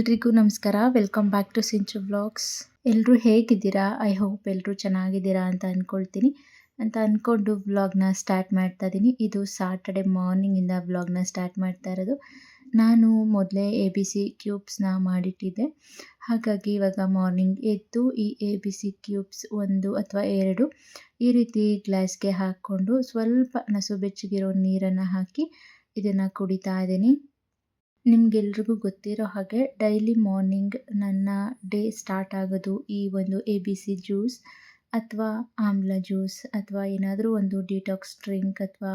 ಎಲ್ರಿಗೂ ನಮಸ್ಕಾರ. Welcome back to Sinchu vlogs ಎಲ್ಲರೂ ಹೇಗಿದ್ದೀರಾ? ಐ ಹೋಪ್ ಎಲ್ಲರೂ ಚೆನ್ನಾಗಿದ್ದೀರಾ ಅಂತ ಅಂದ್ಕೊಳ್ತೀನಿ ಅಂತ ಅಂದ್ಕೊಂಡು ವ್ಲಾಗ್ನ ಸ್ಟಾರ್ಟ್ ಮಾಡ್ತಾ ಇದ್ದೀನಿ ಇದು ಸಾಟರ್ಡೆ ಮಾರ್ನಿಂಗಿಂದ ವ್ಲಾಗ್ನ ಸ್ಟಾರ್ಟ್ ಮಾಡ್ತಾ ಇರೋದು. ನಾನು ಮೊದಲೇ ಎ ಬಿ ಸಿ ಕ್ಯೂಬ್ಸ್ನ ಮಾಡಿಟ್ಟಿದ್ದೆ. ಹಾಗಾಗಿ ಇವಾಗ ಮಾರ್ನಿಂಗ್ ಎದ್ದು ಈ ಎ ಬಿ ಸಿ ಕ್ಯೂಬ್ಸ್ ಒಂದು ಅಥವಾ ಎರಡು ಈ ರೀತಿ ಗ್ಲಾಸ್ಗೆ ಹಾಕ್ಕೊಂಡು ಸ್ವಲ್ಪ ನಸು ಬೆಚ್ಚಗಿರೋ ನೀರನ್ನು ಹಾಕಿ ಇದನ್ನು ಕುಡಿತಾ ಇದ್ದೀನಿ ನಿಮ್ಗೆಲ್ರಿಗೂ ಗೊತ್ತಿರೋ ಹಾಗೆ ಡೈಲಿ ಮಾರ್ನಿಂಗ್ ನನ್ನ ಡೇ ಸ್ಟಾರ್ಟ್ ಆಗೋದು ಈ ಒಂದು ಎ ಬಿ ಸಿ ಜ್ಯೂಸ್ ಅಥವಾ ಆಮ್ಲ ಜ್ಯೂಸ್ ಅಥವಾ ಏನಾದರೂ ಒಂದು ಡಿಟಾಕ್ಸ್ ಡ್ರಿಂಕ್ ಅಥವಾ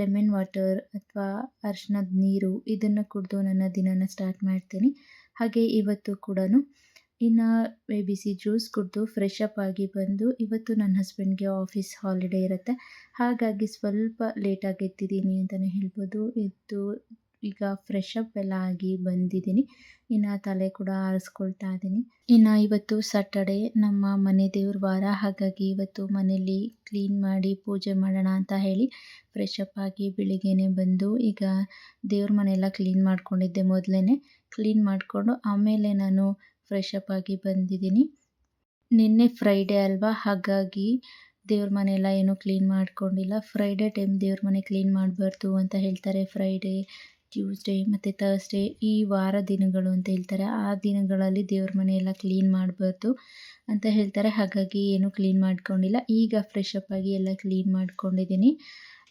ಲೆಮನ್ ವಾಟರ್ ಅಥವಾ ಅರಿಶಿನದ ನೀರು ಇದನ್ನು ಕುಡಿದು ನನ್ನ ದಿನನ ಸ್ಟಾರ್ಟ್ ಮಾಡ್ತೀನಿ. ಹಾಗೆ ಇವತ್ತು ಕೂಡ ಇನ್ನು ಎ ಬಿ ಸಿ ಜ್ಯೂಸ್ ಕುಡಿದು ಫ್ರೆಶ್ ಅಪ್ ಆಗಿ ಬಂದು ಇವತ್ತು ನನ್ನ ಹಸ್ಬೆಂಡ್ಗೆ ಆಫೀಸ್ ಹಾಲಿಡೇ ಇರುತ್ತೆ. ಹಾಗಾಗಿ ಸ್ವಲ್ಪ ಲೇಟಾಗಿ ಎತ್ತಿದ್ದೀನಿ ಅಂತಲೇ ಹೇಳ್ಬೋದು. ಎದ್ದು ಈಗ ಫ್ರೆಶ್ ಅಪ್ ಎಲ್ಲ ಆಗಿ ಬಂದಿದ್ದೀನಿ. ಇನ್ನು ತಲೆ ಕೂಡ ಆರಿಸ್ಕೊಳ್ತಾ ಇದ್ದೀನಿ. ಇನ್ನು ಇವತ್ತು ಸ್ಯಾಟರ್ಡೆ ನಮ್ಮ ಮನೆ ದೇವ್ರ ವಾರ. ಹಾಗಾಗಿ ಇವತ್ತು ಮನೆಯಲ್ಲಿ ಕ್ಲೀನ್ ಮಾಡಿ ಪೂಜೆ ಮಾಡೋಣ ಅಂತ ಹೇಳಿ ಫ್ರೆಶ್ ಅಪ್ ಆಗಿ ಬೆಳಿಗ್ಗೆನೆ ಬಂದು ಈಗ ದೇವ್ರ ಮನೆಯೆಲ್ಲ ಕ್ಲೀನ್ ಮಾಡ್ಕೊಂಡಿದ್ದೆ ಮೊದಲೇ ಕ್ಲೀನ್ ಮಾಡಿಕೊಂಡು ಆಮೇಲೆ ನಾನು ಫ್ರೆಶ್ ಅಪ್ ಆಗಿ ಬಂದಿದ್ದೀನಿ. ನಿನ್ನೆ ಫ್ರೈಡೇ ಅಲ್ವಾ? ಹಾಗಾಗಿ ದೇವ್ರ ಮನೆಯೆಲ್ಲ ಏನೂ ಕ್ಲೀನ್ ಮಾಡ್ಕೊಂಡಿಲ್ಲ. ಫ್ರೈಡೇ ಟೈಮ್ ದೇವ್ರ ಮನೆ ಕ್ಲೀನ್ ಮಾಡಬಾರ್ದು ಅಂತ ಹೇಳ್ತಾರೆ. ಫ್ರೈಡೇ ಟ್ಯೂಸ್ಡೇ ಮತ್ತು ಥರ್ಸ್ಡೇ ಈ ವಾರ ದಿನಗಳು ಅಂತ ಹೇಳ್ತಾರೆ. ಆ ದಿನಗಳಲ್ಲಿ ದೇವ್ರ ಮನೆಯೆಲ್ಲ ಕ್ಲೀನ್ ಮಾಡಬಾರ್ದು ಅಂತ ಹೇಳ್ತಾರೆ. ಹಾಗಾಗಿ ಏನು ಕ್ಲೀನ್ ಮಾಡ್ಕೊಂಡಿಲ್ಲ. ಈಗ ಫ್ರೆಶ್ ಅಪ್ ಆಗಿ ಎಲ್ಲ ಕ್ಲೀನ್ ಮಾಡ್ಕೊಂಡಿದ್ದೀನಿ.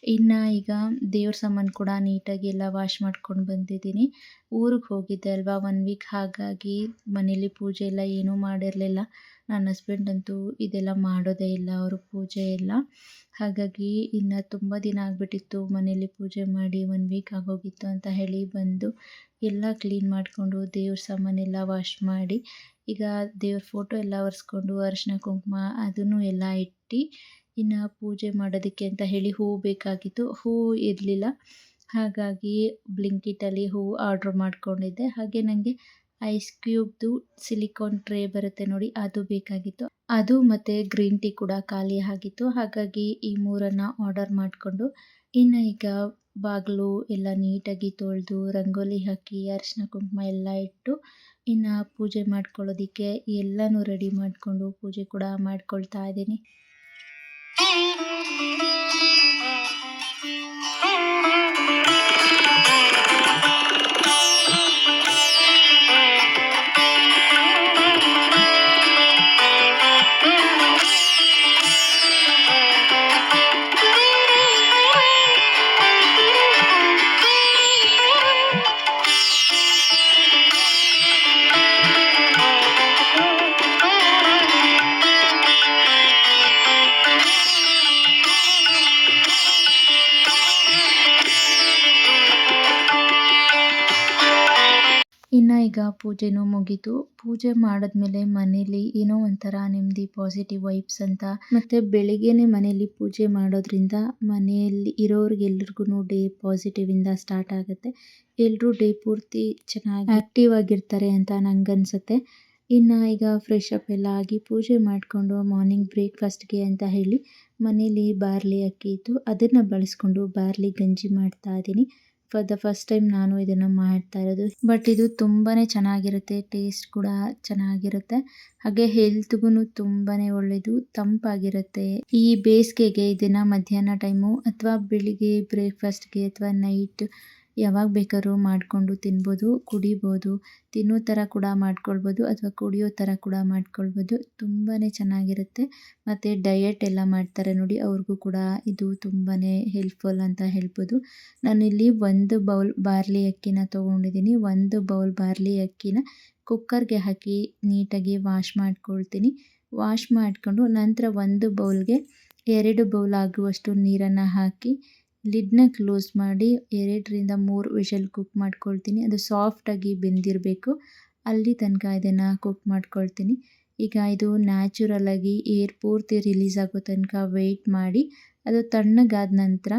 ಇನ್ನು ಈಗ ದೇವ್ರ ಸಾಮಾನು ಕೂಡ ನೀಟಾಗಿ ಎಲ್ಲ ವಾಶ್ ಮಾಡ್ಕೊಂಡು ಬಂದಿದ್ದೀನಿ. ಊರಿಗೆ ಹೋಗಿದ್ದೆ ಅಲ್ವಾ ಒನ್ ವೀಕ್ ಹಾಗಾಗಿ ಮನೇಲಿ ಪೂಜೆ ಎಲ್ಲ ಏನೂ ಮಾಡಿರಲಿಲ್ಲ. ನನ್ನ ಹಸ್ಬೆಂಡ್ ಅಂತೂ ಇದೆಲ್ಲ ಮಾಡೋದೇ ಇಲ್ಲ. ಅವರು ಪೂಜೆ ಎಲ್ಲ. ಹಾಗಾಗಿ ಇನ್ನು ತುಂಬ ದಿನ ಆಗಿಬಿಟ್ಟಿತ್ತು ಮನೇಲಿ ಪೂಜೆ ಮಾಡಿ ಒನ್ ವೀಕ್ ಆಗೋಗಿತ್ತು ಅಂತ ಹೇಳಿ ಬಂದು ಎಲ್ಲ ಕ್ಲೀನ್ ಮಾಡಿಕೊಂಡು ದೇವ್ರ ಸಾಮಾನೆಲ್ಲ ವಾಶ್ ಮಾಡಿ ಈಗ ದೇವ್ರ ಫೋಟೋ ಎಲ್ಲ ಒರೆಸ್ಕೊಂಡು ಅರಿಶಿನ, ಕುಂಕುಮ ಅದನ್ನು ಎಲ್ಲ ಇಟ್ಟು ಇನ್ನು ಪೂಜೆ ಮಾಡೋದಕ್ಕೆ ಅಂತ ಹೇಳಿ ಹೂವು ಬೇಕಾಗಿತ್ತು. ಹೂವು ಇರಲಿಲ್ಲ. ಹಾಗಾಗಿ ಬ್ಲಿಂಕಿಟಲ್ಲಿ ಹೂವು ಆರ್ಡ್ರ್ ಮಾಡ್ಕೊಂಡಿದ್ದೆ. ಹಾಗೆ ನನಗೆ ಐಸ್ ಕ್ಯೂಬ್ದು ಸಿಲಿಕಾನ್ ಟ್ರೇ ಬರುತ್ತೆ ನೋಡಿ, ಅದು ಬೇಕಾಗಿತ್ತು. ಅದು ಮತ್ತು ಗ್ರೀನ್ ಟೀ ಕೂಡ ಖಾಲಿ ಆಗಿತ್ತು. ಹಾಗಾಗಿ ಈ ಮೂರನ್ನು ಆರ್ಡರ್ ಮಾಡಿಕೊಂಡು, ಇನ್ನು ಈಗ ಬಾಗಿಲು ಎಲ್ಲ ನೀಟಾಗಿ ತೊಳೆದು, ರಂಗೋಲಿ ಹಾಕಿ, ಅರಿಶಿನ ಕುಂಕುಮ ಎಲ್ಲ ಇಟ್ಟು, ಇನ್ನು ಪೂಜೆ ಮಾಡ್ಕೊಳ್ಳೋದಕ್ಕೆ ಎಲ್ಲನೂ ರೆಡಿ ಮಾಡಿಕೊಂಡು ಪೂಜೆ ಕೂಡ ಮಾಡ್ಕೊಳ್ತಾ ಇದ್ದೀನಿ. ಈಗ ಪೂಜೆನೂ ಮುಗೀತು. ಪೂಜೆ ಮಾಡಿದ್ಮೇಲೆ ಮನೇಲಿ ಏನೋ ಒಂಥರ ನೆಮ್ಮದಿ ಪಾಸಿಟಿವ್ ವೈಬ್ಸ್ ಅಂತ. ಮತ್ತೆ ಬೆಳಿಗ್ಗೆನೆ ಮನೆಯಲ್ಲಿ ಪೂಜೆ ಮಾಡೋದ್ರಿಂದ ಮನೆಯಲ್ಲಿ ಇರೋರಿಗೆಲ್ರಿಗೂ ಡೇ ಪಾಸಿಟಿವ್ ಇಂದ ಸ್ಟಾರ್ಟ್ ಆಗುತ್ತೆ. ಎಲ್ಲರೂ ಡೇ ಪೂರ್ತಿ ಚೆನ್ನಾಗಿ ಆಕ್ಟಿವ್ ಆಗಿರ್ತಾರೆ ಅಂತ ನಂಗನ್ಸುತ್ತೆ. ಇನ್ನು ಈಗ ಫ್ರೆಶ್ ಅಪ್ ಎಲ್ಲ ಆಗಿ ಪೂಜೆ ಮಾಡಿಕೊಂಡು ಮಾರ್ನಿಂಗ್ ಬ್ರೇಕ್ಫಾಸ್ಟ್ಗೆ ಅಂತ ಹೇಳಿ ಮನೇಲಿ ಬಾರ್ಲಿ ಅಕ್ಕಿ ಇತ್ತು. ಅದನ್ನು ಬಳಸ್ಕೊಂಡು ಬಾರ್ಲಿ ಗಂಜಿ ಮಾಡ್ತಾ ಇದ್ದೀನಿ. ಫಾರ್ ದ ಫಸ್ಟ್ ಟೈಮ್ ನಾನು ಇದನ್ನು ಮಾಡ್ತಾ ಇರೋದು. ಬಟ್ ಇದು ತುಂಬಾ ಚೆನ್ನಾಗಿರುತ್ತೆ ಟೇಸ್ಟ್ ಕೂಡ ಚೆನ್ನಾಗಿರುತ್ತೆ. ಹಾಗೆ ಹೆಲ್ತ್ಗೂ ತುಂಬಾ ಒಳ್ಳೆಯದು ತಂಪಾಗಿರುತ್ತೆ. ಈ ಬೇಸಿಗೆಗೆ, ಇದನ್ನು ಮಧ್ಯಾಹ್ನ ಟೈಮು ಅಥವಾ ಬೆಳಿಗ್ಗೆ ಬ್ರೇಕ್ಫಾಸ್ಟ್ಗೆ ಅಥವಾ ನೈಟ್ ಯಾವಾಗ ಬೇಕಾದ್ರೂ ಮಾಡಿಕೊಂಡು ತಿನ್ಬೋದು, ಕುಡಿಬೋದು. ತಿನ್ನೋ ಥರ ಕೂಡ ಮಾಡ್ಕೊಳ್ಬೋದು ಅಥವಾ ಕುಡಿಯೋ ಥರ ಕೂಡ ಮಾಡ್ಕೊಳ್ಬೋದು. ತುಂಬಾ ಚೆನ್ನಾಗಿರುತ್ತೆ. ಮತ್ತು ಡಯಟ್ ಎಲ್ಲ ಮಾಡ್ತಾರೆ ನೋಡಿ, ಅವ್ರಿಗೂ ಕೂಡ ಇದು ತುಂಬಾ ಹೆಲ್ಪ್ಫುಲ್ ಅಂತ ಹೇಳ್ಬೋದು. ನಾನಿಲ್ಲಿ ಒಂದು ಬೌಲ್ ಬಾರ್ಲಿ ಅಕ್ಕಿನ ತೊಗೊಂಡಿದ್ದೀನಿ. ಒಂದು ಬೌಲ್ ಬಾರ್ಲಿ ಅಕ್ಕಿನ ಕುಕ್ಕರ್ಗೆ ಹಾಕಿ ನೀಟಾಗಿ ವಾಶ್ ಮಾಡ್ಕೊಳ್ತೀನಿ. ವಾಶ್ ಮಾಡಿಕೊಂಡು ನಂತರ ಒಂದು ಬೌಲ್ಗೆ ಎರಡು ಬೌಲ್ ಆಗುವಷ್ಟು ನೀರನ್ನು ಹಾಕಿ ಲಿಡ್ನ ಕ್ಲೋಸ್ ಮಾಡಿ ಎರಡರಿಂದ ಮೂರು ವಿಷಲ್ ಕುಕ್ ಮಾಡ್ಕೊಳ್ತೀನಿ. ಅದು ಸಾಫ್ಟಾಗಿ ಬೆಂದಿರಬೇಕು. ಅಲ್ಲಿ ತನಕ ಇದನ್ನು ಕುಕ್ ಮಾಡ್ಕೊಳ್ತೀನಿ. ಈಗ ಇದು ನ್ಯಾಚುರಲಾಗಿ ಏರ್ ಪೂರ್ತಿ ರಿಲೀಸ್ ಆಗೋ ತನಕ ವೆಯ್ಟ್ ಮಾಡಿ. ಅದು ತಣ್ಣಗಾದ ನಂತರ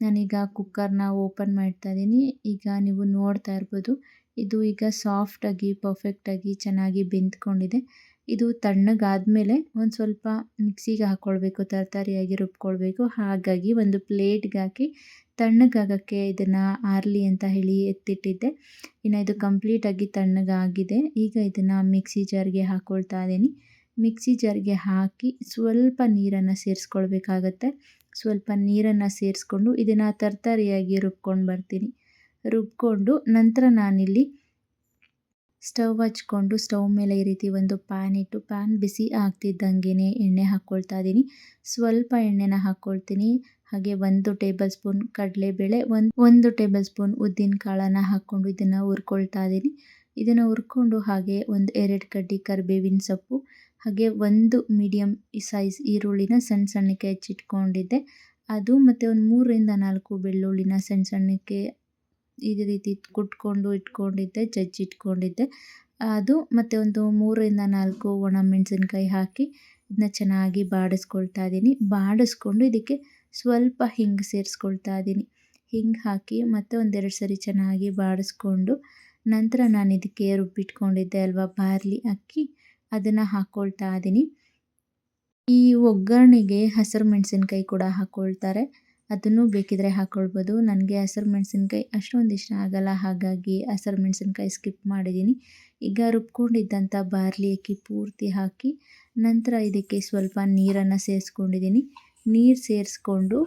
ನಾನೀಗ ಕುಕ್ಕರ್ನ ಓಪನ್ ಮಾಡ್ತಾ ಇದ್ದೀನಿ. ಈಗ ನೀವು ನೋಡ್ತಾ ಇರ್ಬೋದು, ಇದು ಈಗ ಸಾಫ್ಟಾಗಿ ಪರ್ಫೆಕ್ಟಾಗಿ ಚೆನ್ನಾಗಿ ಬೆಂದ್ಕೊಂಡಿದೆ. ಇದು ತಣ್ಣಗಾದಮೇಲೆ ಒಂದು ಸ್ವಲ್ಪ ಮಿಕ್ಸಿಗೆ ಹಾಕ್ಕೊಳ್ಬೇಕು ತರಕಾರಿಯಾಗಿ ರುಬ್ಕೊಳ್ಬೇಕು. ಹಾಗಾಗಿ ಒಂದು ಪ್ಲೇಟ್ಗೆ ಹಾಕಿ ತಣ್ಣಗಾಗೋಕ್ಕೆ ಇದನ್ನು ಆರಲಿ ಅಂತ ಹೇಳಿ ಎತ್ತಿಟ್ಟಿದ್ದೆ. ಇನ್ನು ಇದು ಕಂಪ್ಲೀಟಾಗಿ ತಣ್ಣಗಾಗಿದೆ. ಈಗ ಇದನ್ನು ಮಿಕ್ಸಿ ಜಾರ್ಗೆ ಹಾಕ್ಕೊಳ್ತಾ ಇದ್ದೀನಿ. ಮಿಕ್ಸಿ ಜಾರ್ಗೆ ಹಾಕಿ ಸ್ವಲ್ಪ ನೀರನ್ನು ಸೇರಿಸ್ಕೊಳ್ಬೇಕಾಗತ್ತೆ. ಸ್ವಲ್ಪ ನೀರನ್ನು ಸೇರಿಸ್ಕೊಂಡು ಇದನ್ನು ತರ್ತರಿಯಾಗಿ ರುಬ್ಕೊಂಡು ಬರ್ತೀನಿ. ರುಬ್ಕೊಂಡು ನಂತರ ನಾನಿಲ್ಲಿ ಸ್ಟವ್ ಹಚ್ಕೊಂಡು ಸ್ಟವ್ ಮೇಲೆ ಈ ರೀತಿ ಒಂದು ಪ್ಯಾನ್ ಇಟ್ಟು ಪ್ಯಾನ್ ಬಿಸಿ ಆಗ್ತಿದ್ದಂಗೆ ಎಣ್ಣೆ ಹಾಕ್ಕೊಳ್ತಾ ಇದ್ದೀನಿ. ಸ್ವಲ್ಪ ಎಣ್ಣೆನ ಹಾಕ್ಕೊಳ್ತೀನಿ. ಹಾಗೆ ಒಂದು ಟೇಬಲ್ ಸ್ಪೂನ್ ಕಡಲೆಬೇಳೆ ಒಂದು ಒಂದು ಟೇಬಲ್ ಸ್ಪೂನ್ ಉದ್ದಿನ ಕಾಳನ್ನು ಹಾಕ್ಕೊಂಡು ಇದನ್ನು ಹುರ್ಕೊಳ್ತಾ ಇದ್ದೀನಿ. ಇದನ್ನು ಹುರ್ಕೊಂಡು ಹಾಗೆ ಒಂದು ಎರಡು ಕಡ್ಡಿ ಕರಿಬೇವಿನ ಸೊಪ್ಪು, ಹಾಗೆ ಒಂದು ಮೀಡಿಯಮ್ ಸೈಜ್ ಈರುಳ್ಳಿನ ಸಣ್ಣ ಸಣ್ಣಕ್ಕೆ ಹೆಚ್ಚಿಟ್ಕೊಂಡಿದ್ದೆ. ಅದು ಮತ್ತು ಒಂದು ಮೂರರಿಂದ ನಾಲ್ಕು ಬೆಳ್ಳುಳ್ಳಿನ ಸಣ್ಣ ಸಣ್ಣಕ್ಕೆ ಈ ರೀತಿ ಕುಟ್ಕೊಂಡು ಇಟ್ಕೊಂಡಿದ್ದೆ, ಜಜ್ಜಿಟ್ಕೊಂಡಿದ್ದೆ. ಅದು ಮತ್ತು ಒಂದು ಮೂರರಿಂದ ನಾಲ್ಕು ಒಣ ಮೆಣಸಿನ್ಕಾಯಿ ಹಾಕಿ ಇದನ್ನ ಚೆನ್ನಾಗಿ ಬಾಡಿಸ್ಕೊಳ್ತಾ ಇದ್ದೀನಿ. ಬಾಡಿಸ್ಕೊಂಡು ಇದಕ್ಕೆ ಸ್ವಲ್ಪ ಹಿಂಗೆ ಸೇರಿಸ್ಕೊಳ್ತಾ ಇದ್ದೀನಿ. ಹಿಂಗೆ ಹಾಕಿ ಮತ್ತೆ ಒಂದೆರಡು ಸರಿ ಚೆನ್ನಾಗಿ ಬಾಡಿಸ್ಕೊಂಡು ನಂತರ ನಾನು ಇದಕ್ಕೆ ರುಬ್ಬಿಟ್ಕೊಂಡಿದ್ದೆ ಅಲ್ವಾ, ಬಾರ್ಲಿ ಅಕ್ಕಿ, ಅದನ್ನು ಹಾಕ್ಕೊಳ್ತಾ ಇದ್ದೀನಿ. ಈ ಒಗ್ಗರಣೆಗೆ ಹಸಿರು ಮೆಣಸಿನ್ಕಾಯಿ ಕೂಡ ಹಾಕ್ಕೊಳ್ತಾರೆ ಅದನ್ನು ಬೇಕಿದ್ದರೆ ಹಾಕ್ಕೊಳ್ಬೋದು ನನಗೆ ಹಸಿರು ಮೆಣಸಿನ್ಕಾಯಿ ಅಷ್ಟೊಂದು ಇಷ್ಟ ಆಗಲ್ಲ. ಹಾಗಾಗಿ ಹಸಿರು ಮೆಣಸಿನ್ಕಾಯಿ ಸ್ಕಿಪ್ ಮಾಡಿದ್ದೀನಿ ಈಗ ರುಬ್ಕೊಂಡಿದ್ದಂಥ ಬಾರ್ಲಿ ಅಕ್ಕಿ ಪೂರ್ತಿ ಹಾಕಿ ನಂತರ ಇದಕ್ಕೆ ಸ್ವಲ್ಪ ನೀರನ್ನು ಸೇರಿಸ್ಕೊಂಡಿದ್ದೀನಿ ನೀರು ಸೇರಿಸ್ಕೊಂಡು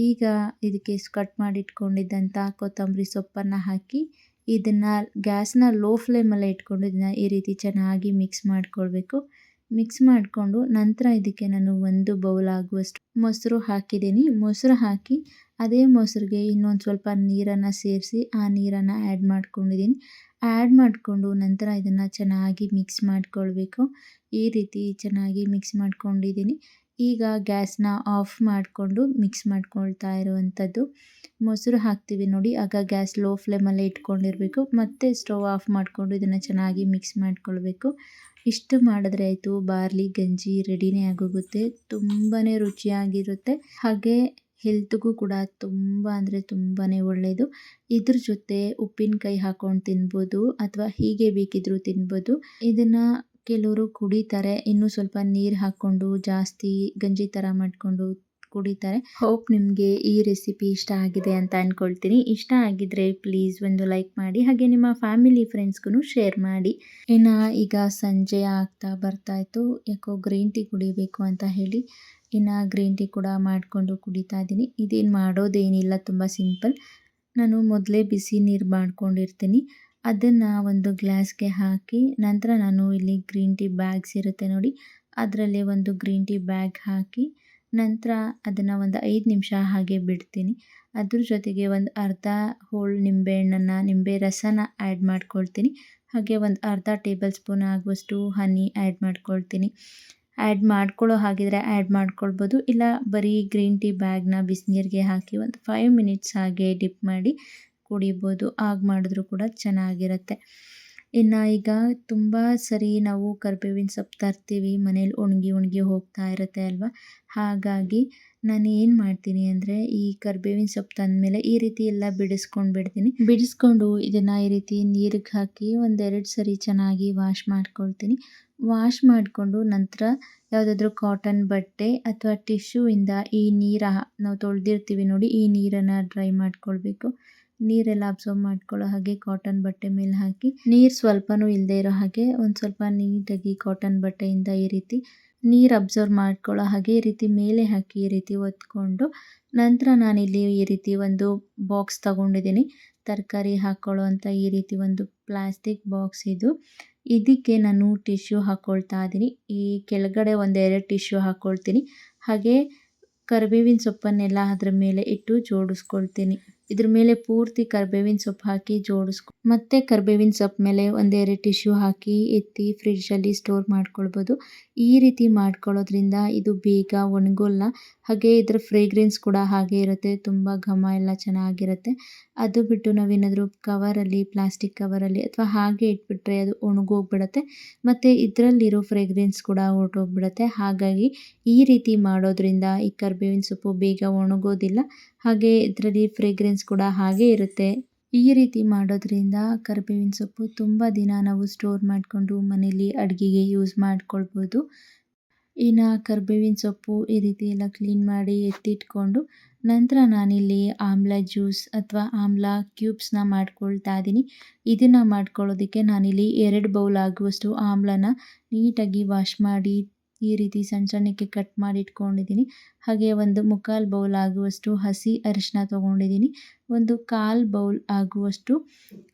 ಈಗ ಇದಕ್ಕೆ ಕಟ್ ಮಾಡಿಟ್ಕೊಂಡಿದ್ದಂಥ ಕೊತ್ತಂಬರಿ ಸೊಪ್ಪನ್ನು ಹಾಕಿ ಇದನ್ನು ಗ್ಯಾಸ್ನ ಲೋ ಫ್ಲೇಮಲ್ಲೇ ಇಟ್ಕೊಂಡು ಇದನ್ನ ಈ ರೀತಿ ಚೆನ್ನಾಗಿ ಮಿಕ್ಸ್ ಮಾಡಿಕೊಳ್ಬೇಕು. ಮಿಕ್ಸ್ ಮಾಡಿಕೊಂಡು ನಂತರ ಇದಕ್ಕೆ ನಾನು ಒಂದು ಬೌಲ್ ಆಗುವಷ್ಟು ಮೊಸರು ಹಾಕಿದ್ದೀನಿ. ಮೊಸರು ಹಾಕಿ ಅದೇ ಮೊಸರಿಗೆ ಇನ್ನೊಂದು ಸ್ವಲ್ಪ ನೀರನ್ನು ಸೇರಿಸಿ ಆ ನೀರನ್ನು ಆ್ಯಡ್ ಮಾಡ್ಕೊಂಡಿದ್ದೀನಿ. ಆ್ಯಡ್ ಮಾಡಿಕೊಂಡು ನಂತರ ಇದನ್ನು ಚೆನ್ನಾಗಿ ಮಿಕ್ಸ್ ಮಾಡಿಕೊಳ್ಬೇಕು. ಈ ರೀತಿ ಚೆನ್ನಾಗಿ ಮಿಕ್ಸ್ ಮಾಡ್ಕೊಂಡಿದ್ದೀನಿ. ಈಗ ಗ್ಯಾಸ್ನ ಆಫ್ ಮಾಡಿಕೊಂಡು ಮಿಕ್ಸ್ ಮಾಡ್ಕೊಳ್ತಾ ಇರುವಂಥದ್ದು. ಮೊಸರು ಹಾಕ್ತೀವಿ ನೋಡಿ. ಆಗ ಗ್ಯಾಸ್ ಲೋ ಫ್ಲೇಮಲ್ಲೇ ಇಟ್ಕೊಂಡಿರಬೇಕು. ಮತ್ತು ಸ್ಟವ್ ಆಫ್ ಮಾಡಿಕೊಂಡು ಇದನ್ನು ಚೆನ್ನಾಗಿ ಮಿಕ್ಸ್ ಮಾಡ್ಕೊಳ್ಬೇಕು. ಇಷ್ಟು ಮಾಡಿದ್ರೆ ಆಯಿತು, ಬಾರ್ಲಿ, ಗಂಜಿ ರೆಡಿನೇ ಆಗೋಗುತ್ತೆ. ತುಂಬಾ ರುಚಿಯಾಗಿರುತ್ತೆ. ಹಾಗೆ ಹೆಲ್ತ್ಗೂ ಕೂಡ ತುಂಬ ಅಂದರೆ ತುಂಬಾ ಒಳ್ಳೆಯದು ಇದ್ರ ಜೊತೆ ಉಪ್ಪಿನಕಾಯಿ ಹಾಕೊಂಡು ತಿನ್ಬೋದು ಅಥವಾ ಹೀಗೆ ಬೇಕಿದ್ದರೂ ತಿನ್ಬೋದು. ಇದನ್ನು ಕೆಲವರು ಕುಡಿತಾರೆ. ಇನ್ನೂ ಸ್ವಲ್ಪ ನೀರು ಹಾಕ್ಕೊಂಡು ಜಾಸ್ತಿ ಗಂಜಿ ಥರ ಮಾಡಿಕೊಂಡು ಕುಡಿತಾರೆ ಹೋಪ್ ನಿಮಗೆ ಈ ರೆಸಿಪಿ ಇಷ್ಟ ಆಗಿದೆ ಅಂತ ಅಂದ್ಕೊಳ್ತೀನಿ ಇಷ್ಟ ಆಗಿದ್ರೆ ಪ್ಲೀಸ್ ಒಂದು ಲೈಕ್ ಮಾಡಿ, ಹಾಗೆ ನಿಮ್ಮ ಫ್ಯಾಮಿಲಿ ಫ್ರೆಂಡ್ಸ್ಗೂ ಶೇರ್ ಮಾಡಿ. ಇನ್ನು ಈಗ ಸಂಜೆ ಆಗ್ತಾ ಬರ್ತಾ ಇತ್ತು. ಯಾಕೋ ಗ್ರೀನ್ ಟೀ ಕುಡಿಬೇಕು ಅಂತ ಹೇಳಿ ಇನ್ನು ಗ್ರೀನ್ ಟೀ ಕೂಡ ಮಾಡಿಕೊಂಡು ಕುಡಿತಾ ಇದ್ದೀನಿ. ಇದೇನು ಮಾಡೋದೇನಿಲ್ಲ, ತುಂಬ ಸಿಂಪಲ್ ನಾನು ಮೊದಲೇ ಬಿಸಿ ನೀರು ಮಾಡ್ಕೊಂಡಿರ್ತೀನಿ. ಅದನ್ನು ಒಂದು ಗ್ಲಾಸ್ಗೆ ಹಾಕಿ ನಂತರ ನಾನು ಇಲ್ಲಿ ಗ್ರೀನ್ ಟೀ ಬ್ಯಾಗ್ಸ್ ಇರುತ್ತೆ ನೋಡಿ. ಅದರಲ್ಲಿ ಒಂದು ಗ್ರೀನ್ ಟೀ ಬ್ಯಾಗ್ ಹಾಕಿ ನಂತರ ಅದನ್ನು ಒಂದು ಐದು ನಿಮಿಷ ಹಾಗೆ ಬಿಡ್ತೀನಿ. ಅದ್ರ ಜೊತೆಗೆ ಒಂದು ಅರ್ಧ ಹೋಳು ನಿಂಬೆಹಣ್ಣನ್ನು ನಿಂಬೆ ರಸನ ಆ್ಯಡ್ ಮಾಡ್ಕೊಳ್ತೀನಿ. ಹಾಗೆ ಒಂದು ಅರ್ಧ ಟೇಬಲ್ ಸ್ಪೂನ್ ಆಗುವಷ್ಟು ಹನಿ ಆ್ಯಡ್ ಮಾಡ್ಕೊಳ್ತೀನಿ. ಆ್ಯಡ್ ಮಾಡ್ಕೊಳ್ಳೋ ಹಾಗಿದ್ರೆ ಆ್ಯಡ್ ಮಾಡ್ಕೊಳ್ಬೋದು. ಇಲ್ಲ ಬರೀ ಗ್ರೀನ್ ಟೀ ಬ್ಯಾಗ್ನ ಬಿಸಿನೀರಿಗೆ ಹಾಕಿ ಒಂದು ಫೈವ್ ಮಿನಿಟ್ಸ್ ಹಾಗೆ ಡಿಪ್ ಮಾಡಿ ಕುಡಿಬೋದು. ಆಗ ಮಾಡಿದ್ರೂ ಕೂಡ ಚೆನ್ನಾಗಿರುತ್ತೆ. ಇನ್ನು ಈಗ ತುಂಬ ಸರಿ ನಾವು ಕರ್ಬೇವಿನ ಸೊಪ್ಪು ತರ್ತೀವಿ, ಮನೇಲಿ ಒಣಗಿ ಒಣಗಿ ಹೋಗ್ತಾ ಇರುತ್ತೆ ಅಲ್ವಾ? ಹಾಗಾಗಿ ನಾನು ಏನು ಮಾಡ್ತೀನಿ ಅಂದರೆ ಈ ಕರ್ಬೇವಿನ ಸೊಪ್ಪು ತಂದಮೇಲೆ ಈ ರೀತಿ ಎಲ್ಲ ಬಿಡಿಸ್ಕೊಂಡು ಬಿಡ್ತೀನಿ. ಬಿಡಿಸ್ಕೊಂಡು ಇದನ್ನು ಈ ರೀತಿ ನೀರಿಗೆ ಹಾಕಿ ಒಂದೆರಡು ಸರಿ ಚೆನ್ನಾಗಿ ವಾಶ್ ಮಾಡ್ಕೊಳ್ತೀನಿ. ವಾಶ್ ಮಾಡಿಕೊಂಡು ನಂತರ ಯಾವುದಾದ್ರೂ ಕಾಟನ್ ಬಟ್ಟೆ ಅಥವಾ ಟಿಶ್ಯೂ ಇಂದ ಈ ನೀರು ನಾವು ತೊಳೆದಿರ್ತೀವಿ ನೋಡಿ ಈ ನೀರನ್ನು ಡ್ರೈ ಮಾಡ್ಕೊಳ್ಬೇಕು. ನೀರೆಲ್ಲ ಅಬ್ಸರ್ವ್ ಮಾಡ್ಕೊಳ್ಳೋ ಹಾಗೆ ಕಾಟನ್ ಬಟ್ಟೆ ಮೇಲೆ ಹಾಕಿ, ನೀರು ಸ್ವಲ್ಪನೂ ಇಲ್ಲದೆ ಇರೋ ಹಾಗೆ ಒಂದು ಸ್ವಲ್ಪ ನೀಟಾಗಿ ಕಾಟನ್ ಬಟ್ಟೆಯಿಂದ ಈ ರೀತಿ ನೀರು ಅಬ್ಸರ್ವ್ ಮಾಡ್ಕೊಳ್ಳೋ ಹಾಗೆ ಈ ರೀತಿ ಮೇಲೆ ಹಾಕಿ ಈ ರೀತಿ ಒತ್ಕೊಂಡು ನಂತರ ನಾನಿಲ್ಲಿ ಈ ರೀತಿ ಒಂದು ಬಾಕ್ಸ್ ತಗೊಂಡಿದ್ದೀನಿ. ತರಕಾರಿ ಹಾಕ್ಕೊಳ್ಳೋ ಅಂತ ಈ ರೀತಿ ಒಂದು ಪ್ಲಾಸ್ಟಿಕ್ ಬಾಕ್ಸ್ ಇದು. ಇದಕ್ಕೆ ನಾನು ಟಿಶ್ಯೂ ಹಾಕ್ಕೊಳ್ತಾ ಇದ್ದೀನಿ. ಈ ಕೆಳಗಡೆ ಒಂದೆರಡು ಟಿಶ್ಯೂ ಹಾಕ್ಕೊಳ್ತೀನಿ ಹಾಗೆ ಕರಿಬೇವಿನ ಸೊಪ್ಪನ್ನೆಲ್ಲ ಅದರ ಮೇಲೆ ಇಟ್ಟು ಜೋಡಿಸ್ಕೊಳ್ತೀನಿ. ಇದ್ರ ಮೇಲೆ ಪೂರ್ತಿ ಕರ್ಬೇವಿನ ಸೊಪ್ಪು ಹಾಕಿ ಜೋಡಿಸ್ಕೊ ಮತ್ತೆ ಕರ್ಬೇವಿನ ಸೊಪ್ಪು ಮೇಲೆ ಒಂದೆರಡು ಟಿಶ್ಯೂ ಹಾಕಿ ಎತ್ತಿ ಫ್ರಿಡ್ಜಲ್ಲಿ ಸ್ಟೋರ್ ಮಾಡ್ಕೊಳ್ಬೋದು. ಈ ರೀತಿ ಮಾಡ್ಕೊಳ್ಳೋದ್ರಿಂದ ಇದು ಬೇಗ ಒಣಗೋಲ್ಲ. ಹಾಗೆ ಇದರ ಫ್ರೇಗ್ರೆನ್ಸ್ ಕೂಡ ಹಾಗೆ ಇರುತ್ತೆ. ತುಂಬ ಘಮ ಎಲ್ಲ ಚೆನ್ನಾಗಿರುತ್ತೆ. ಅದು ಬಿಟ್ಟು ನಾವೇನಾದರೂ ಕವರಲ್ಲಿ ಪ್ಲಾಸ್ಟಿಕ್ ಕವರಲ್ಲಿ ಅಥವಾ ಹಾಗೆ ಇಟ್ಬಿಟ್ರೆ ಅದು ಒಣಗೋಗ್ಬಿಡುತ್ತೆ. ಮತ್ತು ಇದರಲ್ಲಿರೋ ಫ್ರೇಗ್ರೆನ್ಸ್ ಕೂಡ ಹೊರ್ಟೋಗ್ಬಿಡುತ್ತೆ. ಹಾಗಾಗಿ ಈ ರೀತಿ ಮಾಡೋದ್ರಿಂದ ಈ ಕರ್ಬೇವಿನ ಸೊಪ್ಪು ಬೇಗ ಒಣಗೋದಿಲ್ಲ. ಹಾಗೆ ಇದರಲ್ಲಿ ಫ್ರೇಗ್ರೆನ್ಸ್ ಕೂಡ ಹಾಗೆ ಇರುತ್ತೆ. ಈ ರೀತಿ ಮಾಡೋದ್ರಿಂದ ಕರ್ಬೇವಿನ ಸೊಪ್ಪು ತುಂಬ ದಿನ ನಾವು ಸ್ಟೋರ್ ಮಾಡಿಕೊಂಡು ಮನೇಲಿ ಅಡುಗೆಗೆ ಯೂಸ್ ಮಾಡ್ಕೊಳ್ಬೋದು. ಇನ್ನು ಕರ್ಬೇವಿನ ಸೊಪ್ಪು ಈ ರೀತಿ ಎಲ್ಲ ಕ್ಲೀನ್ ಮಾಡಿ ಎತ್ತಿಟ್ಕೊಂಡು ನಂತರ ನಾನಿಲ್ಲಿ ಆಮ್ಲ ಜ್ಯೂಸ್ ಅಥವಾ ಆಮ್ಲ ಕ್ಯೂಬ್ಸ್ನ ಮಾಡ್ಕೊಳ್ತಾ ಇದ್ದೀನಿ ಇದನ್ನು ಮಾಡ್ಕೊಳ್ಳೋದಕ್ಕೆ ನಾನಿಲ್ಲಿ ಎರಡು ಬೌಲ್ ಆಗುವಷ್ಟು ಆಮ್ಲನ ನೀಟಾಗಿ ವಾಶ್ ಮಾಡಿ ಈ ರೀತಿ ಸಣ್ಣ ಸಣ್ಣಕ್ಕೆ ಕಟ್ ಮಾಡಿ ಇಟ್ಕೊಂಡಿದ್ದೀನಿ ಹಾಗೆ ಒಂದು ಮುಕ್ಕಾಲು ಬೌಲ್ ಆಗುವಷ್ಟು ಹಸಿ ಅರಿಶಿನ ತೊಗೊಂಡಿದ್ದೀನಿ. ಒಂದು ಕಾಲು ಬೌಲ್ ಆಗುವಷ್ಟು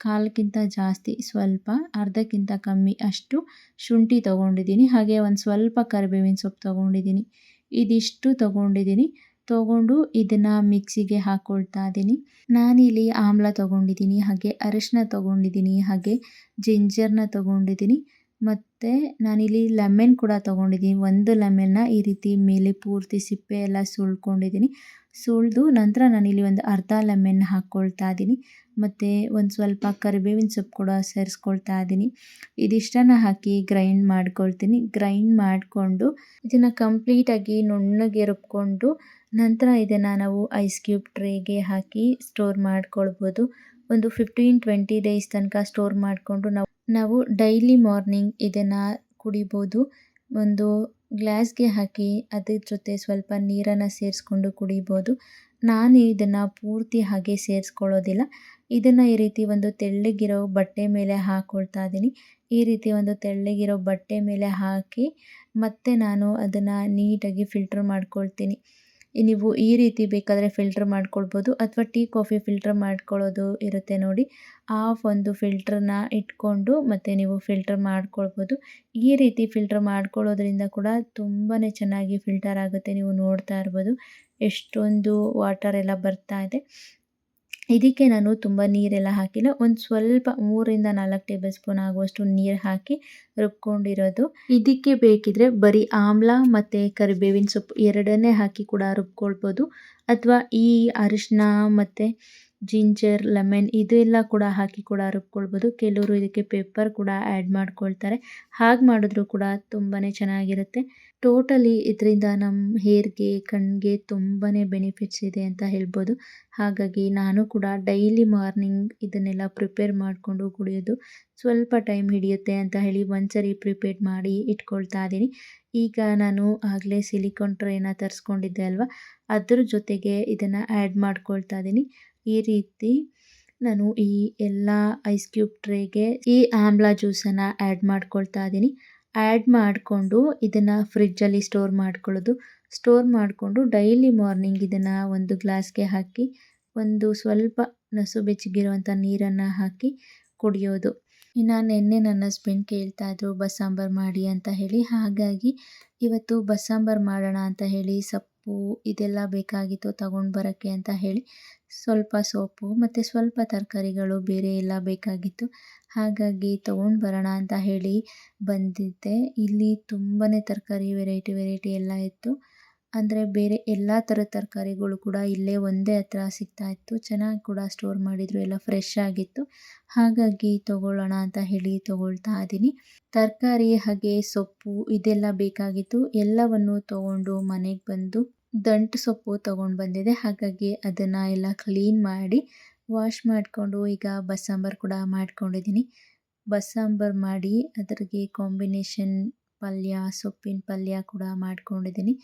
ಕಾಲಕ್ಕಿಂತ ಜಾಸ್ತಿ, ಸ್ವಲ್ಪ, ಅರ್ಧಕ್ಕಿಂತ ಕಮ್ಮಿ ಅಷ್ಟು ಶುಂಠಿ ತೊಗೊಂಡಿದ್ದೀನಿ. ಹಾಗೆ ಒಂದು ಸ್ವಲ್ಪ ಕರಿಬೇವಿನ ಸೊಪ್ಪು ತೊಗೊಂಡಿದ್ದೀನಿ. ಇದಿಷ್ಟು ತೊಗೊಂಡಿದ್ದೀನಿ. ತೊಗೊಂಡು ಇದನ್ನು ಮಿಕ್ಸಿಗೆ ಹಾಕ್ಕೊಳ್ತಾ ಇದ್ದೀನಿ. ನಾನಿಲ್ಲಿ ಆಮ್ಲ ತೊಗೊಂಡಿದ್ದೀನಿ, ಹಾಗೆ ಅರಿಶಿನ ತೊಗೊಂಡಿದ್ದೀನಿ, ಹಾಗೆ ಜಿಂಜರ್ನ ತೊಗೊಂಡಿದ್ದೀನಿ. ಮತ್ತು ನಾನಿಲ್ಲಿ ಲೆಮೆನ್ ಕೂಡ ತೊಗೊಂಡಿದ್ದೀನಿ. ಒಂದು ಲೆಮೆನ್ನ ಈ ರೀತಿ ಮೇಲೆ ಪೂರ್ತಿ ಸಿಪ್ಪೆ ಎಲ್ಲ ಸುಳ್ಕೊಂಡಿದ್ದೀನಿ ಸುಳಿದು ನಂತರ ನಾನಿಲ್ಲಿ ಒಂದು ಅರ್ಧ ಲೆಮೆನ್ ಹಾಕ್ಕೊಳ್ತಾ ಇದ್ದೀನಿ. ಮತ್ತು ಒಂದು ಸ್ವಲ್ಪ ಕರಿಬೇವಿನ ಸೊಪ್ಪು ಕೂಡ ಸೇರಿಸ್ಕೊಳ್ತಾ ಇದ್ದೀನಿ. ಇದಿಷ್ಟನ್ನು ಹಾಕಿ ಗ್ರೈಂಡ್ ಮಾಡ್ಕೊಳ್ತೀನಿ. ಗ್ರೈಂಡ್ ಮಾಡಿಕೊಂಡು ಇದನ್ನು ಕಂಪ್ಲೀಟಾಗಿ ನುಣ್ಣಗೆ ರುಬ್ಕೊಂಡು ನಂತರ ಇದನ್ನು ನಾವು ಐಸ್ ಕ್ಯೂಬ್ ಟ್ರೇಗೆ ಹಾಕಿ ಸ್ಟೋರ್ ಮಾಡ್ಕೊಳ್ಬೋದು. ಒಂದು ಫಿಫ್ಟೀನ್ ಟ್ವೆಂಟಿ ಡೇಸ್ ತನಕ ಸ್ಟೋರ್ ಮಾಡಿಕೊಂಡು ನಾವು ನಾವು ಡೈಲಿ ಮಾರ್ನಿಂಗ್ ಇದನ್ನು ಕುಡಿಬೋದು. ಒಂದು ಗ್ಲಾಸ್ಗೆ ಹಾಕಿ ಅದ್ರ ಜೊತೆ ಸ್ವಲ್ಪ ನೀರನ್ನು ಸೇರಿಸ್ಕೊಂಡು ಕುಡಿಬೋದು. ನಾನು ಇದನ್ನು ಪೂರ್ತಿ ಹಾಗೆ ಸೇರಿಸ್ಕೊಳ್ಳೋದಿಲ್ಲ. ಇದನ್ನು ಈ ರೀತಿ ಒಂದು ತೆಳ್ಳಗಿರೋ ಬಟ್ಟೆ ಮೇಲೆ ಹಾಕ್ಕೊಳ್ತಾ ಇದ್ದೀನಿ ಈ ರೀತಿ ಒಂದು ತೆಳ್ಳಗಿರೋ ಬಟ್ಟೆ ಮೇಲೆ ಹಾಕಿ ಮತ್ತೆ ನಾನು ಅದನ್ನು ನೀಟಾಗಿ ಫಿಲ್ಟರ್ ಮಾಡ್ಕೊಳ್ತೀನಿ. ನೀವು ಈ ರೀತಿ ಬೇಕಾದರೆ ಫಿಲ್ಟರ್ ಮಾಡ್ಕೊಳ್ಬೋದು ಅಥವಾ ಟೀ ಕಾಫಿ ಫಿಲ್ಟರ್ ಮಾಡ್ಕೊಳ್ಳೋದು ಇರುತ್ತೆ ನೋಡಿ. ಆ ಒಂದು ಫಿಲ್ಟ್ರನ್ನ ಇಟ್ಕೊಂಡು ಮತ್ತು ನೀವು ಫಿಲ್ಟರ್ ಮಾಡ್ಕೊಳ್ಬೋದು. ಈ ರೀತಿ ಫಿಲ್ಟರ್ ಮಾಡ್ಕೊಳ್ಳೋದ್ರಿಂದ ಕೂಡ ತುಂಬಾ ಚೆನ್ನಾಗಿ ಫಿಲ್ಟರ್ ಆಗುತ್ತೆ ನೀವು ನೋಡ್ತಾ ಇರ್ಬೋದು. ಎಷ್ಟೊಂದು ವಾಟರ್ ಎಲ್ಲ ಬರ್ತಾ ಇದೆ. ಇದಕ್ಕೆ ನಾನು ತುಂಬ ನೀರೆಲ್ಲ ಹಾಕಿಲ್ಲ. ಒಂದು ಸ್ವಲ್ಪ ಮೂರಿಂದ ನಾಲ್ಕು ಟೇಬಲ್ ಸ್ಪೂನ್ ಆಗುವಷ್ಟು ನೀರು ಹಾಕಿ ರುಬ್ಕೊಂಡಿರೋದು. ಇದಕ್ಕೆ ಬೇಕಿದ್ರೆ ಬರೀ ಆಮ್ಲ ಮತ್ತು ಕರಿಬೇವಿನ ಸೊಪ್ಪು ಎರಡನ್ನೇ ಹಾಕಿ ಕೂಡ ರುಬ್ಕೊಳ್ಬೋದು. ಅಥವಾ ಈ ಅರಿಶಿನ ಮತ್ತು ಜಿಂಜರ್, ಲೆಮನ್ ಇದೆಲ್ಲ ಕೂಡ ಹಾಕಿ ಕೂಡ ರುಬ್ಕೊಳ್ಬೋದು. ಕೆಲವರು ಇದಕ್ಕೆ ಪೇಪರ್ ಕೂಡ ಆ್ಯಡ್ ಮಾಡ್ಕೊಳ್ತಾರೆ. ಹಾಗೆ ಮಾಡಿದ್ರೂ ಕೂಡ ತುಂಬಾ ಚೆನ್ನಾಗಿರುತ್ತೆ. ಟೋಟಲಿ ಇದರಿಂದ ನಮ್ಮ ಹೇರ್ಗೆ ಕಣ್ಣಿಗೆ ತುಂಬಾ ಬೆನಿಫಿಟ್ಸ್ ಇದೆ ಅಂತ ಹೇಳ್ಬೋದು. ಹಾಗಾಗಿ ನಾನು ಕೂಡ ಡೈಲಿ ಮಾರ್ನಿಂಗ್ ಇದನ್ನೆಲ್ಲ ಪ್ರಿಪೇರ್ ಮಾಡಿಕೊಂಡು ಕುಡಿಯೋದು ಸ್ವಲ್ಪ ಟೈಮ್ ಹಿಡಿಯುತ್ತೆ ಅಂತ ಹೇಳಿ ಒಂದ್ಸರಿ ಪ್ರಿಪೇರ್ ಮಾಡಿ ಇಟ್ಕೊಳ್ತಾ ಇದ್ದೀನಿ. ಈಗ ನಾನು ಆಗಲೇ ಸಿಲಿಕಾನ್ ಟ್ರೇನ ತರಿಸ್ಕೊಂಡಿದ್ದೆ ಅಲ್ವಾ? ಅದ್ರ ಜೊತೆಗೆ ಇದನ್ನು ಆ್ಯಡ್ ಮಾಡ್ಕೊಳ್ತಾ ಇದ್ದೀನಿ. ಈ ರೀತಿ ನಾನು ಈ ಎಲ್ಲ ಐಸ್ ಕ್ಯೂಬ್ ಟ್ರೇಗೆ ಈ ಆಮ್ಲ ಜ್ಯೂಸನ್ನು ಆ್ಯಡ್ ಮಾಡ್ಕೊಳ್ತಾ ಇದ್ದೀನಿ. ಆ್ಯಡ್ ಮಾಡಿಕೊಂಡು ಇದನ್ನು ಫ್ರಿಜ್ಜಲ್ಲಿ ಸ್ಟೋರ್ ಮಾಡ್ಕೊಳ್ಳೋದು. ಸ್ಟೋರ್ ಮಾಡಿಕೊಂಡು ಡೈಲಿ ಮಾರ್ನಿಂಗ್ ಇದನ್ನು ಒಂದು ಗ್ಲಾಸ್ಗೆ ಹಾಕಿ, ಒಂದು ಸ್ವಲ್ಪ ನಸು ಬೆಚ್ಚಗಿರುವಂಥ ನೀರನ್ನು ಹಾಕಿ ಕುಡಿಯೋದು. ಇನ್ನು ನಿನ್ನೆ ನನ್ನ ಹಸ್ಬೆಂಡ್ ಕೇಳ್ತಾ ಇದ್ರು ಬಸ್ಸಾಂಬಾರು ಮಾಡಿ ಅಂತ ಹೇಳಿ. ಹಾಗಾಗಿ ಇವತ್ತು ಬಸ್ಸಾಂಬಾರು ಮಾಡೋಣ ಅಂತ ಹೇಳಿ, ಸೊಪ್ಪು ಇದೆಲ್ಲ ಬೇಕಾಗಿತ್ತು ತಗೊಂಡು ಬರೋಕ್ಕೆ ಅಂತ ಹೇಳಿ ಸ್ವಲ್ಪ ಸೋಪು ಮತ್ತು ಸ್ವಲ್ಪ ತರಕಾರಿಗಳು ಬೇರೆ ಎಲ್ಲ ಬೇಕಾಗಿತ್ತು. ಹಾಗಾಗಿ ತೊಗೊಂಡು ಬರೋಣ ಅಂತ ಹೇಳಿ ಬಂದಿದ್ದೆ. ಇಲ್ಲಿ ತುಂಬಾ ತರಕಾರಿ ವೆರೈಟಿ ವೆರೈಟಿ ಎಲ್ಲ ಇತ್ತು. ಅಂದರೆ ಬೇರೆ ಎಲ್ಲ ಥರದ ತರಕಾರಿಗಳು ಕೂಡ ಇಲ್ಲೇ ಒಂದೇ ಹತ್ರ ಸಿಗ್ತಾ ಇತ್ತು. ಚೆನ್ನಾಗಿ ಕೂಡ ಸ್ಟೋರ್ ಮಾಡಿದರು, ಎಲ್ಲ ಫ್ರೆಶ್ ಆಗಿತ್ತು. ಹಾಗಾಗಿ ತೊಗೊಳ್ಳೋಣ ಅಂತ ಹೇಳಿ ತೊಗೊಳ್ತಾ ಇದ್ದೀನಿ. ತರಕಾರಿ, ಹಾಗೆ ಸೊಪ್ಪು ಇದೆಲ್ಲ ಬೇಕಾಗಿತ್ತು. ಎಲ್ಲವನ್ನು ತೊಗೊಂಡು ಮನೆಗೆ ಬಂದು ದಂಟು ಸೊಪ್ಪು ತೊಗೊಂಡು ಬಂದಿದೆ ಹಾಗಾಗಿ ಅದನ್ನು ಎಲ್ಲ ಕ್ಲೀನ್ ಮಾಡಿ ವಾಶ್ ಮಾಡಿಕೊಂಡು ಈಗ ಬಸ್ಸಾಂಬಾರು ಕೂಡ ಮಾಡ್ಕೊಂಡಿದ್ದೀನಿ. ಬಸ್ಸಾಂಬಾರು ಮಾಡಿ ಅದ್ರಿಗೆ ಕಾಂಬಿನೇಷನ್ ಪಲ್ಯ, ಸೊಪ್ಪಿನ ಪಲ್ಯ ಕೂಡ ಮಾಡ್ಕೊಂಡಿದ್ದೀನಿ.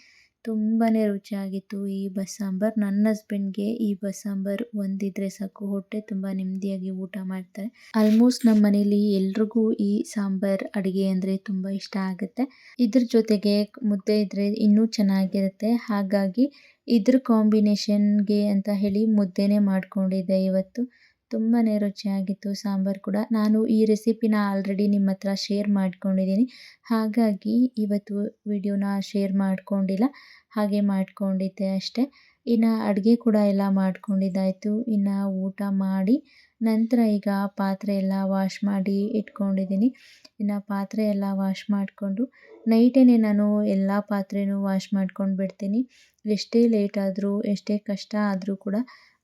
ತುಂಬಾ ರುಚಿಯಾಗಿತ್ತು ಈ ಬಸ್ಸಾಂಬಾರು. ನನ್ನ ಹಸ್ಬೆಂಡ್ಗೆ ಈ ಬಸ್ಸಾಂಬಾರು ಒಂದಿದ್ರೆ ಸಾಕು. ಹೊಟ್ಟೆ ತುಂಬ ನೆಮ್ಮದಿಯಾಗಿ ಊಟ ಮಾಡ್ತಾರೆ. ಆಲ್ಮೋಸ್ಟ್ ನಮ್ಮ ಮನೇಲಿ ಎಲ್ರಿಗೂ ಈ ಸಾಂಬಾರು ಅಡುಗೆ ಅಂದರೆ ತುಂಬ ಇಷ್ಟ ಆಗುತ್ತೆ. ಇದ್ರ ಜೊತೆಗೆ ಮುದ್ದೆ ಇದ್ದರೆ ಇನ್ನೂ ಚೆನ್ನಾಗಿರುತ್ತೆ. ಹಾಗಾಗಿ ಇದ್ರ ಕಾಂಬಿನೇಷನ್ಗೆ ಅಂತ ಹೇಳಿ ಮುದ್ದೆನೇ ಮಾಡಿಕೊಂಡಿದ್ದೆ ಇವತ್ತು. ತುಂಬಾ ರುಚಿಯಾಗಿತ್ತು, ಸಾಂಬಾರು ಕೂಡ. ನಾನು ಈ ರೆಸಿಪಿನ ಆಲ್ರೆಡಿ ನಿಮ್ಮ ಹತ್ರ ಶೇರ್ ಮಾಡ್ಕೊಂಡಿದ್ದೀನಿ. ಹಾಗಾಗಿ ಇವತ್ತು ವಿಡಿಯೋನ ಶೇರ್ ಮಾಡ್ಕೊಂಡಿಲ್ಲ, ಹಾಗೆ ಮಾಡಿಕೊಂಡಿದ್ದೆ ಅಷ್ಟೇ. ಇನ್ನು ಅಡುಗೆ ಕೂಡ ಎಲ್ಲ ಮಾಡ್ಕೊಂಡಿದ್ದಾಯಿತು. ಇನ್ನು ಊಟ ಮಾಡಿ ನಂತರ ಈಗ ಪಾತ್ರೆ ಎಲ್ಲ ವಾಶ್ ಮಾಡಿ ಇಟ್ಕೊಂಡಿದ್ದೀನಿ. ಇನ್ನು ಪಾತ್ರೆ ಎಲ್ಲ ವಾಶ್ ಮಾಡಿಕೊಂಡು ನೈಟೇ ನಾನು ಎಲ್ಲ ಪಾತ್ರೆನೂ ವಾಶ್ ಮಾಡ್ಕೊಂಡು ಬಿಡ್ತೀನಿ. ಎಷ್ಟೇ ಲೇಟ್ ಆದರೂ, ಎಷ್ಟೇ ಕಷ್ಟ ಆದರೂ ಕೂಡ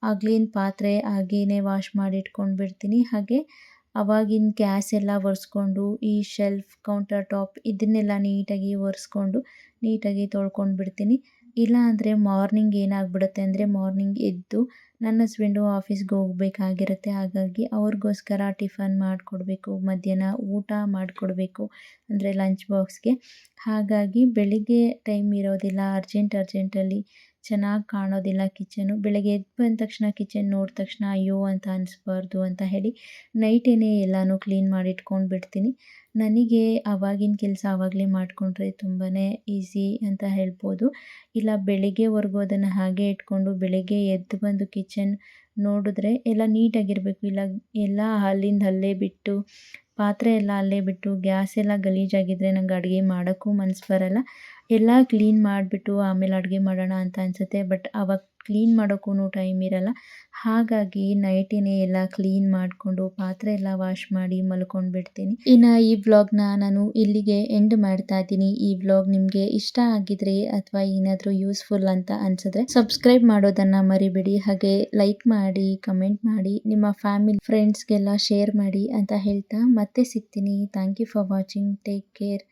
ಆಗ್ಲಿನ ಪಾತ್ರೆ ಹಾಗೇ ವಾಶ್ ಮಾಡಿ ಇಟ್ಕೊಂಡು ಬಿಡ್ತೀನಿ. ಹಾಗೆ ಅವಾಗಿನ ಗ್ಯಾಸ್ ಎಲ್ಲ ಒರೆಸ್ಕೊಂಡು, ಈ ಶೆಲ್ಫ್ ಕೌಂಟರ್ ಟಾಪ್ ಇದನ್ನೆಲ್ಲ ನೀಟಾಗಿ ಒರೆಸ್ಕೊಂಡು ನೀಟಾಗಿ ತೊಳ್ಕೊಂಡು ಬಿಡ್ತೀನಿ. ಇಲ್ಲ ಅಂದರೆ ಮಾರ್ನಿಂಗ್ ಏನಾಗ್ಬಿಡುತ್ತೆ ಅಂದರೆ ಮಾರ್ನಿಂಗ್ ಎದ್ದು ನನ್ನ ಹಸ್ಬೆಂಡು ಆಫೀಸ್ಗೆ ಹೋಗಬೇಕಾಗಿರುತ್ತೆ. ಹಾಗಾಗಿ ಅವ್ರಿಗೋಸ್ಕರ ಟಿಫನ್ ಮಾಡಿಕೊಡ್ಬೇಕು, ಮಧ್ಯಾಹ್ನ ಊಟ ಮಾಡಿಕೊಡ್ಬೇಕು ಅಂದರೆ ಲಂಚ್ ಬಾಕ್ಸ್ಗೆ ಹಾಗಾಗಿ ಬೆಳಿಗ್ಗೆ ಟೈಮ್ ಇರೋದಿಲ್ಲ ಅರ್ಜೆಂಟ್ ಅರ್ಜೆಂಟಲ್ಲಿ ಚೆನ್ನಾಗಿ ಕಾಣೋದಿಲ್ಲ ಕಿಚನು. ಬೆಳಗ್ಗೆ ಎದ್ದು ಬಂದ ತಕ್ಷಣ ಕಿಚನ್ ನೋಡಿದ ತಕ್ಷಣ ಅಯ್ಯೋ ಅಂತ ಅನಿಸ್ಬಾರ್ದು ಅಂತ ಹೇಳಿ ನೈಟೇನೆ ಎಲ್ಲನೂ ಕ್ಲೀನ್ ಮಾಡಿ ಇಟ್ಕೊಂಡು ಬಿಡ್ತೀನಿ. ನನಗೆ ಆವಾಗಿನ ಕೆಲಸ ಆವಾಗಲೇ ಮಾಡಿಕೊಂಡ್ರೆ ತುಂಬಾ ಈಸಿ ಅಂತ ಹೇಳ್ಬೋದು. ಇಲ್ಲ ಬೆಳಿಗ್ಗೆವರೆಗೂ ಅದನ್ನು ಹಾಗೆ ಇಟ್ಕೊಂಡು ಬೆಳಿಗ್ಗೆ ಎದ್ದು ಬಂದು ಕಿಚನ್ ನೋಡಿದ್ರೆ ಎಲ್ಲ ನೀಟಾಗಿರಬೇಕು. ಇಲ್ಲ ಎಲ್ಲ ಅಲ್ಲಿಂದ ಅಲ್ಲೇ ಬಿಟ್ಟು ಪಾತ್ರೆ ಎಲ್ಲ ಅಲ್ಲೇ ಬಿಟ್ಟು, ಗ್ಯಾಸ್ ಎಲ್ಲ ಗಲೀಜಾಗಿದ್ದರೆ ನಂಗೆ ಅಡುಗೆ ಮಾಡೋಕ್ಕೂ ಮನ್ಸು ಬರಲ್ಲ. ಎಲ್ಲ ಕ್ಲೀನ್ ಮಾಡಿಬಿಟ್ಟು ಆಮೇಲೆ ಅಡುಗೆ ಮಾಡೋಣ ಅಂತ ಅನಿಸುತ್ತೆ ಬಟ್ ಆವಾಗ ಕ್ಲೀನ್ ಮಾಡೋಕ್ಕೂ ಟೈಮ್ ಇರಲ್ಲ. ಹಾಗಾಗಿ ನೈಟಿನೇ ಎಲ್ಲ ಕ್ಲೀನ್ ಮಾಡಿಕೊಂಡು ಪಾತ್ರೆ ಎಲ್ಲ ವಾಶ್ ಮಾಡಿ ಮಲ್ಕೊಂಡು ಬಿಡ್ತೀನಿ ಇನ್ನು ಈ ವ್ಲಾಗ್ನ ನಾನು ಇಲ್ಲಿಗೆ ಎಂಡ್ ಮಾಡ್ತಾ ಇದ್ದೀನಿ. ಈ ವ್ಲಾಗ್ ನಿಮಗೆ ಇಷ್ಟ ಆಗಿದ್ರೆ ಅಥವಾ ಏನಾದರೂ ಯೂಸ್ಫುಲ್ ಅಂತ ಅನ್ಸಿದ್ರೆ ಸಬ್ಸ್ಕ್ರೈಬ್ ಮಾಡೋದನ್ನು ಮರಿಬೇಡಿ. ಹಾಗೆ ಲೈಕ್ ಮಾಡಿ ಕಮೆಂಟ್ ಮಾಡಿ, ನಿಮ್ಮ ಫ್ಯಾಮಿಲಿ ಫ್ರೆಂಡ್ಸ್ಗೆಲ್ಲ ಶೇರ್ ಮಾಡಿ ಅಂತ ಹೇಳ್ತಾ ಮತ್ತೆ ಸಿಗ್ತೀನಿ. Thank you for watching take care